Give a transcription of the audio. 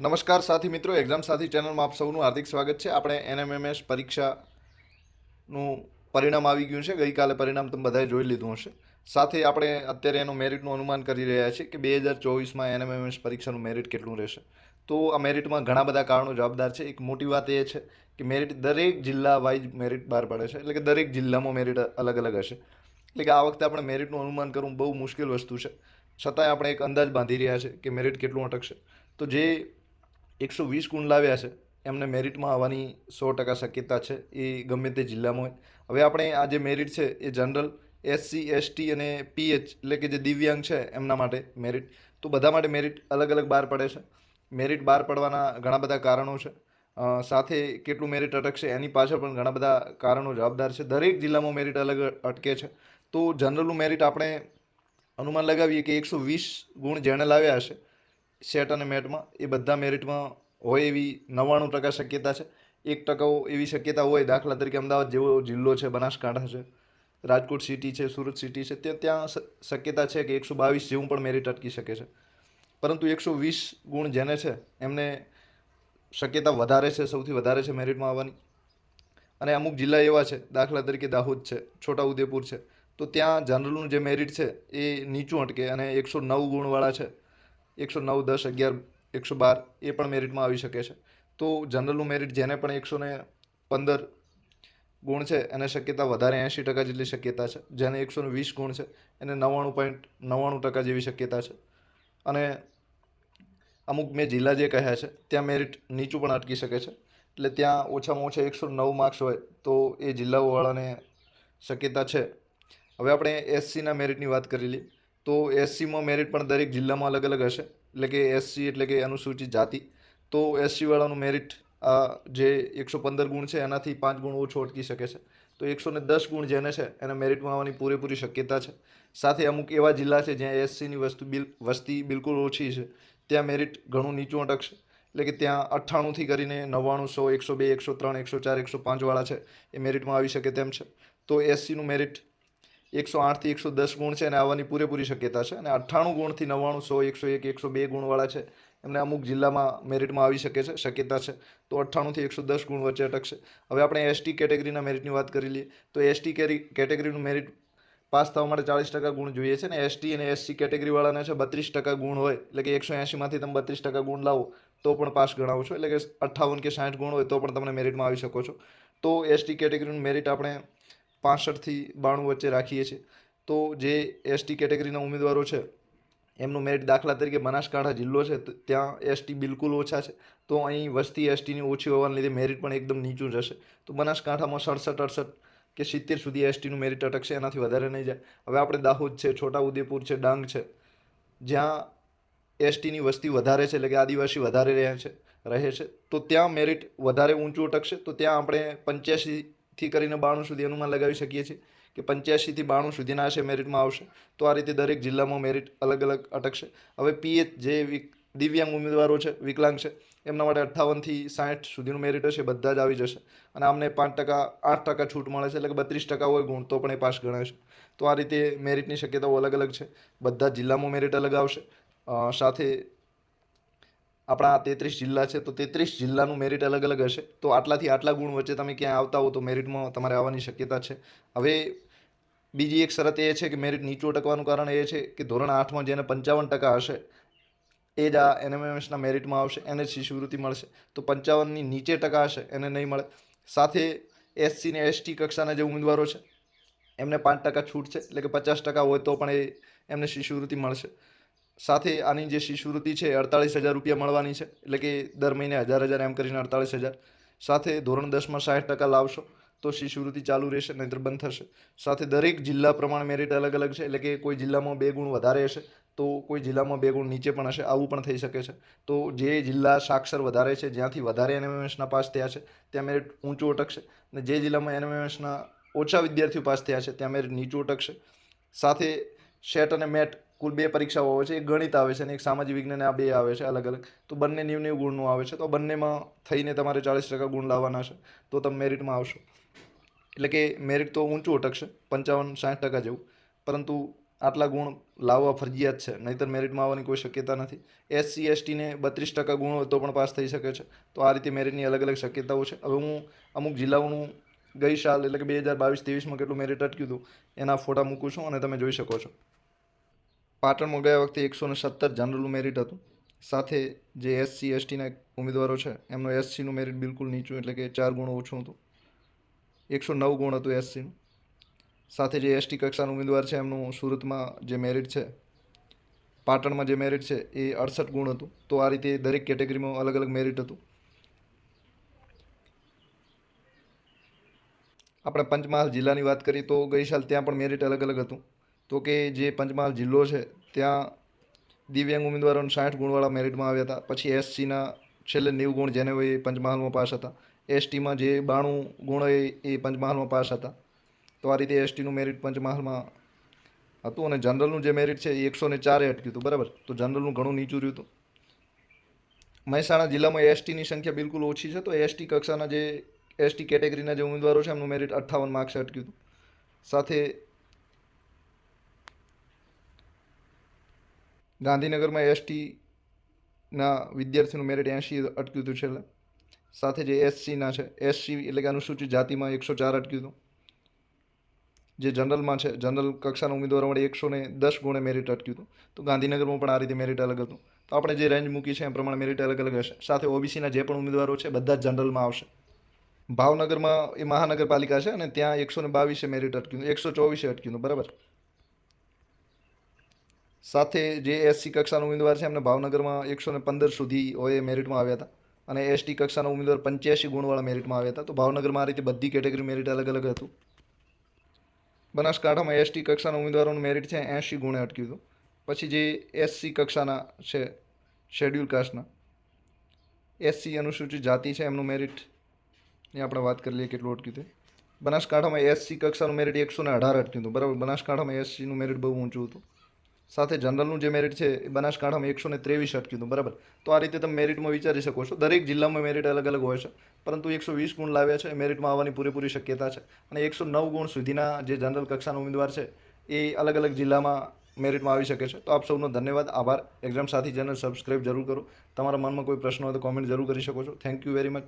નમસ્કાર સાથી મિત્રો, એક્ઝામ સાથી ચેનલમાં આપ સૌનું હાર્દિક સ્વાગત છે. આપણે એનએમએમએસ પરીક્ષાનું પરિણામ આવી ગયું છે. ગઈકાલે પરિણામ તમે બધાએ જોઈ લીધું હશે. સાથે આપણે અત્યારે એનું મેરિટનું અનુમાન કરી રહ્યા છીએ કે બે હજાર ચોવીસમાં એનએમએમએસ પરીક્ષાનું મેરિટ કેટલું રહેશે. તો આ મેરિટમાં ઘણા બધા કારણો જવાબદાર છે. એક મોટી વાત એ છે કે મેરિટ દરેક જિલ્લા વાઇઝ મેરિટ બહાર પડે છે. એટલે કે દરેક જિલ્લામાં મેરિટ અલગ અલગ હશે. એટલે કે આ વખતે આપણે મેરિટનું અનુમાન કરવું બહુ મુશ્કેલ વસ્તુ છે. છતાંય આપણે એક અંદાજ બાંધી રહ્યા છે કે મેરિટ કેટલું અટકશે. તો જે એકસો વીસ ગુણ લાવ્યા છે. એમને મેરિટમાં આવવાની સો ટકા શક્યતા છે. એ ગમે તે જિલ્લામાં હોય. હવે આપણે આ જે મેરિટ છે એ જનરલ એસસી એસટી અને પીએચ એટલે કે જે દિવ્યાંગ છે એમના માટે મેરિટ. તો બધા માટે મેરિટ અલગ અલગ બહાર પડે છે. મેરિટ બહાર પડવાના ઘણા બધા કારણો છે. સાથે કેટલું મેરિટ અટકશે એની પાછળ પણ ઘણા બધા કારણો જવાબદાર છે. દરેક જિલ્લામાં મેરિટ અલગ અટકે છે. તો જનરલનું મેરિટ આપણે અનુમાન લગાવીએ કે એકસો વીસ ગુણ જેણે લાવ્યા હશે. સેટ અને મેટમાં એ બધા મેરિટમાં હોય એવી નવ્વાણું ટકા શક્યતા છે. એક ટકાઓ એવી શક્યતા હોય દાખલા તરીકે અમદાવાદ જેવો જિલ્લો છે, બનાસકાંઠા છે, રાજકોટ સિટી છે, સુરત સિટી છે, તે ત્યાં શક્યતા છે કે એકસો બાવીસ જેવું પણ મેરિટ અટકી શકે છે. પરંતુ એકસો વીસ ગુણ જેને છે, એમને શક્યતા વધારે છે, સૌથી વધારે છે મેરિટમાં આવવાની. અને અમુક જિલ્લા એવા છે, દાખલા તરીકે દાહોદ છે છોટાઉદેપુર છે, તો ત્યાં જનરલનું જે મેરિટ છે એ નીચું અટકે અને એકસો નવ ગુણવાળા છે. એકસો નવ, દસ, અગિયાર, એકસો બાર એ પણ મેરિટમાં આવી શકે છે. તો જનરલનું મેરિટ જેને પણ એકસો ને પંદર ગુણ છે, એને શક્યતા વધારે એંશી ટકા જેટલી શક્યતા છે. જેને એકસો વીસ ગુણ છે, એને નવ્વાણું પોઈન્ટ નવ્વાણું ટકા જેવી શક્યતા છે. અને અમુક મેં જિલ્લા જે કહ્યા છે, ત્યાં મેરિટ નીચું પણ અટકી શકે છે. એટલે ત્યાં ઓછામાં ઓછા એકસો નવ માર્ક્સ હોય, તો એ જિલ્લાઓવાળાને શક્યતા છે. હવે આપણે એસસીના મેરિટની વાત કરી લઈએ. તો એસસીમાં મેરિટ પણ દરેક જિલ્લામાં અલગ અલગ હશે. એટલે કે એસસી એટલે કે અનુસૂચિત જાતિ. તો એસસીવાળાનું મેરિટ આ જે એકસો પંદર ગુણ છે, એનાથી પાંચ ગુણ ઓછો અટકી શકે છે. તો એકસો ને દસ ગુણ જેને છે, એને મેરિટમાં આવવાની પૂરેપૂરી શક્યતા છે. સાથે અમુક એવા જિલ્લા છે, જ્યાં એસસીની વસ્તુ બિલ, વસ્તી બિલકુલ ઓછી છે. ત્યાં મેરિટ ઘણું નીચું અટકશે. એટલે કે ત્યાં અઠ્ઠાણુંથી કરીને નવ્વાણું સો, એકસો બે, એકસો ત્રણ, એકસો ચાર, એકસો પાંચવાળા છે, એ મેરિટમાં આવી શકે તેમ છે. તો એસસીનું મેરિટ એકસો આઠથી એકસો દસ ગુણ છે અને આવવાની પૂરેપૂરી શક્યતા છે. અને અઠ્ઠાણું ગુણથી નવ્વાણું, સો, એકસો એક, એકસો બે ગુણવાળા છે. એમને અમુક જિલ્લામાં મેરિટમાં આવી શકે છે, શક્યતા છે. તો અઠ્ઠાણુંથી એકસો દસ ગુણ વચ્ચે અટકશે હવે આપણે એસટી કેટેગરીના મેરિટની વાત કરી લઈએ. તો એસટી કેટેગરીનું મેરિટ પાસ થવા માટે ચાળીસ ટકા ગુણ જોઈએ છે ને? એસટી અને એસસી કેટેગરીવાળાને છે બત્રીસ ટકા ગુણ હોય. એટલે કે એકસો એંશીમાંથી તમે બત્રીસ ટકા ગુણ લાવો, તો પણ પાસ ગણાવો છો. એટલે કે અઠ્ઠાવન કે સાઠ ગુણ હોય તો પણ તમે મેરિટમાં આવી શકો છો. તો એસટી કેટેગરીનું મેરિટ આપણે પાસઠથી બાણું વચ્ચે રાખીએ છીએ. તો જે એસટી કેટેગરીના ઉમેદવારો છે, એમનું મેરિટ દાખલા તરીકે બનાસકાંઠા જિલ્લો છે ત્યાં એસટી બિલકુલ ઓછા છે. તો અહીં વસ્તી એસટીની ઓછી હોવાને લીધે મેરિટ પણ એકદમ નીચું જશે તો બનાસકાંઠામાં સડસઠ, અડસઠ કે સિત્તેર સુધી એસટીનું મેરિટ અટકશે, એનાથી વધારે નહીં જાય. હવે આપણે દાહોદ છે, છોટાઉદેપુર છે, ડાંગ છે, જ્યાં એસટીની વસ્તી વધારે છે, એટલે કે આદિવાસી વધારે રહે છે રહે છે. તો ત્યાં મેરિટ વધારે ઊંચું અટકશે, તો ત્યાં આપણે પંચ્યાસીથી કરીને બાણું સુધી અનુમાન લગાવી શકીએ છીએ કે પંચ્યાસીથી બાણું સુધીના છે મેરિટમાં આવશે. તો આ રીતે દરેક જિલ્લામાં મેરિટ અલગ અલગ અટકશે. હવે પીએચ જે દિવ્યાંગ ઉમેદવારો છે, વિકલાંગ છે, એમના માટે અઠ્ઠાવનથી સાઠ સુધીનું મેરિટ હશે, બધા જ આવી જશે. અને આમને પાંચ ટકા, આઠ ટકા છૂટ મળે છે, એટલે કે બત્રીસ ટકા હોય ગુણ, તો પણ એ પાસ ગણાશે તો આ રીતે મેરિટની શક્યતાઓ અલગ અલગ છે. બધા જિલ્લામાં મેરિટ અલગ આવશે. સાથે આપણા તેત્રીસ જિલ્લા છે, તો તેત્રીસ જિલ્લાનું મેરિટ અલગ અલગ હશે. તો આટલાથી આટલા ગુણ વચ્ચે તમે ક્યાંય આવતા હો તો મેરિટમાં તમારે આવવાની શક્યતા છે. હવે બીજી એક શરત એ છે કે મેરિટ નીચું અટકવાનું કારણ એ છે કે ધોરણ આઠમાં જેને પંચાવન ટકા હશે, એ જ આ એનએમએમએસના મેરિટમાં આવશે, એને શિષ્યવૃત્તિ મળશે. તો પંચાવનની નીચે ટકા હશે, એને નહીં મળે. સાથે એસસી ને એસટી કક્ષાના જે ઉમેદવારો છે, એમને પાંચ ટકા છૂટ છે. એટલે કે પચાસ ટકા હોય તો પણ એ એમને શિષ્યવૃત્તિ મળશે. સાથે આની જે શિષ્યવૃત્તિ છે અડતાળીસ હજાર રૂપિયા મળવાની છે. એટલે કે દર મહિને હજાર હજાર એમ કરીને અડતાળીસ હજાર. સાથે ધોરણ દસમાં સાઠ ટકા લાવશો તો શિષ્યવૃત્તિ ચાલુ રહેશે, નહીંતર બંધ થશે. સાથે દરેક જિલ્લા પ્રમાણે મેરિટ અલગ અલગ છે. એટલે કે કોઈ જિલ્લામાં બે ગુણ વધારે હશે તો કોઈ જિલ્લામાં બે ગુણ નીચે પણ હશે, આવું પણ થઈ શકે છે. તો જે જિલ્લા સાક્ષર વધારે છે, જ્યાંથી વધારે એનએમએમએસના પાસ થયા છે, ત્યાં મેરિટ ઊંચું અટકશે. અને જે જિલ્લામાં એનએમએમએસના ઓછા વિદ્યાર્થીઓ પાસ થયા છે, ત્યાં મેરિટ નીચું અટકશે. સાથે સેટ અને મેટ કુલ બે પરીક્ષાઓ આવે છે, એક ગણિત આવે છે અને એક સામાજિક વિજ્ઞાન આ બે આવે છે અલગ અલગ. તો બંને નેવું નેવું ગુણનું આવે છે. તો બંનેમાં થઈને તમારે ચાળીસ ટકા ગુણ લાવવાના છે. તો તમે મેરિટમાં આવશો. એટલે કે મેરિટ તો ઊંચું અટકશે, પંચાવન, સાઠ ટકા જેવું. પરંતુ આટલા ગુણ લાવવા ફરજિયાત છે. નહીંતર મેરિટમાં આવવાની કોઈ શક્યતા નથી. એસસી એસટીને બત્રીસ ટકા ગુણ તો પણ પાસ થઈ શકે છે. તો આ રીતે મેરિટની અલગ અલગ શક્યતાઓ છે. હવે હું અમુક જિલ્લાઓનું ગઈ સાલ એટલે કે બે હજાર બાવીસ, ત્રેવીસમાં કેટલું મેરિટ અટક્યું હતું, એના ફોટા મૂકું છું અને તમે જોઈ શકો છો. પાટણમાં ગયા વખતે એકસો ને સત્તર જનરલનું મેરિટ હતું. સાથે જે એસસી એસટીના ઉમેદવારો છે, એમનું એસસીનું મેરિટ બિલકુલ નીચું, એટલે કે ચાર ગુણ ઓછું હતું. એકસો નવ ગુણ હતું એસસીનું સાથે જે એસટી કક્ષાનો ઉમેદવાર છે, એમનું સુરતમાં જે મેરિટ છે, પાટણમાં જે મેરિટ છે, એ અડસઠ ગુણ હતું. તો આ રીતે દરેક કેટેગરીમાં અલગ અલગ મેરિટ હતું. આપણે પંચમહાલ જિલ્લાની વાત કરીએ તો ગઈ સાલ ત્યાં પણ મેરિટ અલગ અલગ હતું. તો કે જે પંચમહાલ જિલ્લો છે, ત્યાં દિવ્યાંગ ઉમેદવારોને સાઠ ગુણવાળા મેરિટમાં આવ્યા હતા. પછી એસસીના છેલ્લે નેવું ગુણ જેને હોય એ પંચમહાલમાં પાસ હતા. એસટીમાં જે બાણું ગુણ હોય એ પંચમહાલમાં પાસ હતા. તો આ રીતે એસટીનું મેરિટ પંચમહાલમાં હતું અને જનરલનું જે મેરિટ છે એ એકસો ને ચારે અટક્યું હતું, બરાબર? તો જનરલનું ઘણું નીચું રહ્યું હતું. મહેસાણા જિલ્લામાં એસટીની સંખ્યા બિલકુલ ઓછી છે, તો એસટી કક્ષાના જે, એસટી કેટેગરીના જે ઉમેદવારો છે એમનું મેરિટ અઠ્ઠાવન માર્ક્સે અટક્યું હતું. સાથે ગાંધીનગરમાં એસટીના વિદ્યાર્થીનું મેરિટ એંશી અટક્યું હતું છેલ્લે. સાથે જે એસસીના છે, એસસી એટલે કે અનુસૂચિત જાતિમાં એકસો ચાર અટક્યું હતું. જે જનરલમાં છે, જનરલ કક્ષાના ઉમેદવારો માટે એકસો ને દસ ગુણે મેરિટ અટક્યું હતું. તો ગાંધીનગરમાં પણ આ રીતે મેરિટ અલગ હતું. તો આપણે જે રેન્જ મૂકી છે, એ પ્રમાણે મેરિટ અલગ અલગ હશે. સાથે ઓબીસીના જે પણ ઉમેદવારો છે, બધા જ જનરલમાં આવશે. ભાવનગરમાં એ મહાનગરપાલિકા છે અને ત્યાં એકસો ને બાવીસે મેરિટ અટક્યું એકસો ચોવીસે અટક્યું બરાબર? સાથે જે એસસી કક્ષાનો ઉમેદવાર છે, એમને ભાવનગરમાં એકસો ને પંદર સુધી હોય એ મેરિટમાં આવ્યા હતા. અને એસટી કક્ષાના ઉમેદવાર પંચ્યાસી ગુણવાળા મેરિટમાં આવ્યા હતા. તો ભાવનગરમાં આ રીતે બધી કેટેગરી મેરિટ અલગ અલગ હતું. બનાસકાંઠામાં એસટી કક્ષાના ઉમેદવારોનું મેરિટ છે, એંશી ગુણે અટક્યું હતું. પછી જે એસસી કક્ષાના છે શેડ્યુલ કાસ્ટના એસસી અનુસૂચિત જાતિ છે, એમનું મેરિટ એ આપણે વાત કરી લઈએ કેટલું અટક્યું હતું બનાસકાંઠામાં એસસી કક્ષાનું મેરિટ એકસો ને અઢાર અટક્યું હતું. બરાબર, બનાસકાંઠામાં એસસીનું મેરિટ બહુ ઊંચું હતું. સાથે જનરલનું જે મેરિટ છે એ બનાસકાંઠામાં એકસો ને ત્રેવીસ અટક્યું હતું, બરાબર? તો આ રીતે તમે મેરિટમાં વિચારી શકો છો. દરેક જિલ્લામાં મેરિટ અલગ અલગ હોય છે, પરંતુ એકસો વીસ ગુણ લાવ્યા છે મેરિટમાં આવવાની પૂરેપૂરી શક્યતા છે. અને એકસો નવ ગુણ સુધીના જે જનરલ કક્ષાના ઉમેદવાર છે, એ અલગ અલગ જિલ્લામાં મેરિટમાં આવી શકે છે. તો આપ સૌનો ધન્યવાદ, આભાર. એક્ઝામ સાથી ચેનલ સબસ્ક્રાઇબ જરૂર કરો. તમારા મનમાં કોઈ પ્રશ્ન હોય તો કોમેન્ટ જરૂર કરી શકો છો. Thank you very much